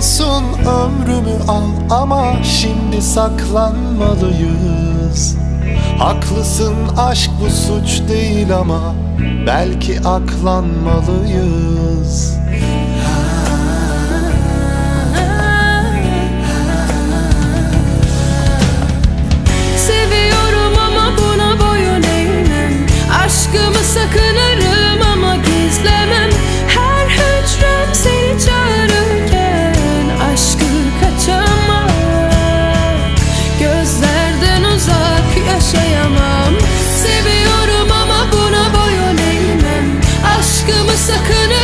olsun ömrümü al ama şimdi saklanmalıyız. Haklısın aşk bu suç değil ama belki aklanmalıyız sakın